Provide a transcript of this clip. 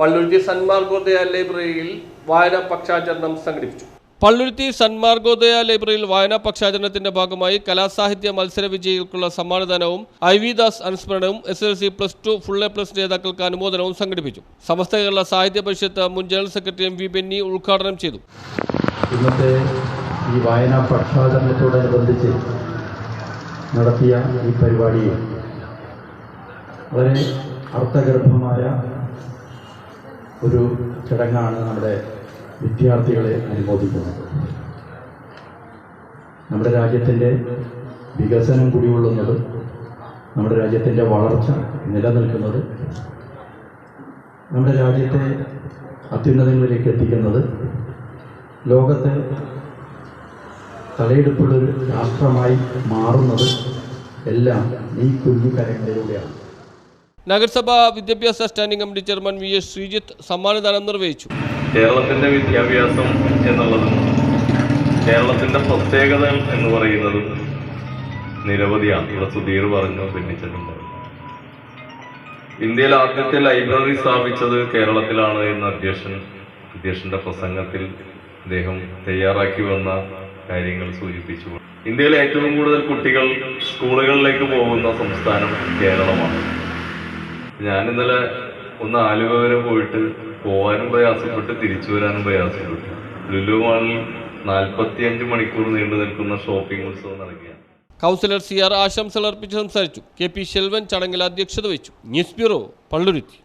പള്ളുരുത്തി സന്മാർഗോദയ ലൈബ്രറിയിൽ വായനാ പക്ഷാചരണം സംഘടിപ്പിച്ചു. പള്ളുരുത്തി സന്മാർഗോദയ ലൈബ്രറിയിൽ വായനാ പക്ഷാചരണത്തിന്റെ ഭാഗമായി കലാസാഹിത്യ മത്സര വിജയികൾക്കുള്ള സമ്മാനദാനവും I V Das അനുസ്മരണവും S L C plus two full A plus നേതാക്കൾക്ക് അനുമോദനവും സംഘടിപ്പിച്ചു. സമസ്ത കേരള സാഹിത്യ പരിഷത്ത് മുൻ general secretary M V Benny ഉദ്ഘാടനം ചെയ്തു. ഇന്നത്തെ ഈ വായനാ പക്ഷാചരണത്തോടനുബന്ധിച്ച് നടത്തിയ ഈ പരിപാടിയിൽ വളരെ അർത്ഥഗർഭമായ ഒരു ചടങ്ങാണ് നമ്മുടെ വിദ്യാർത്ഥികളെ അനുമോദിക്കുന്നത്. നമ്മുടെ രാജ്യത്തിന്റെ വികസനം കുടികൊള്ളുന്നത് നമ്മുടെ രാജ്യത്തിന്റെ വളർച്ച നിലനിൽക്കുന്നത് നമ്മുടെ രാജ്യത്തെ അത്യുന്നതങ്ങളിലേക്ക് എത്തിക്കുന്നത് ലോകത്തെ തലയെടുപ്പുള്ളൊരു രാഷ്ട്രമായി മാറുന്നത് എല്ലാം ഈ കുഞ്ഞു കരങ്ങളിലൂടെയാണ്. നഗരസഭ വിദ്യാഭ്യാസ standing committee chairman V S Sreejith സമ്മാനദാനം നിർവഹിച്ചു. കേരളത്തിന്റെ വിദ്യാഭ്യാസം എന്നുള്ളത് കേരളത്തിന്റെ പ്രത്യേകത എന്ന് പറയുന്നത് നിരവധിയാണ്. ഇവിടെ സുധീർ പറഞ്ഞു ഭിന്നിച്ചിട്ടുണ്ട്. ഇന്ത്യയിൽ ആദ്യത്തെ ലൈബ്രറി സ്ഥാപിച്ചത് കേരളത്തിലാണ് എന്ന് അധ്യക്ഷൻ അധ്യക്ഷന്റെ പ്രസംഗത്തിൽ അദ്ദേഹം തയ്യാറാക്കി വന്ന കാര്യങ്ങൾ സൂചിപ്പിച്ചു. ഇന്ത്യയിലെ ഏറ്റവും കൂടുതൽ കുട്ടികൾ സ്കൂളുകളിലേക്ക് പോകുന്ന സംസ്ഥാനം കേരളമാണ്. ഞാൻ ഇന്നലെ ഒന്ന് ആലുവ വരെ പോയിട്ട് പോവാനും പ്രയാസപ്പെട്ട് തിരിച്ചു വരാനും പ്രയാസപ്പെട്ടു ലുലു മാളിൽ നാൽപ്പത്തിയഞ്ച് മണിക്കൂർ നീണ്ടു നിൽക്കുന്ന ഷോപ്പിംഗ് ഉത്സവം നടക്കുകയാണ്. കൗൺസിലർ സി ആർ ആശംസകൾ അർപ്പിച്ച് സംസാരിച്ചു. കെ പി ശെൽവൻ ചടങ്ങിൽ അധ്യക്ഷത വഹിച്ചു. News bureau Palluruthy.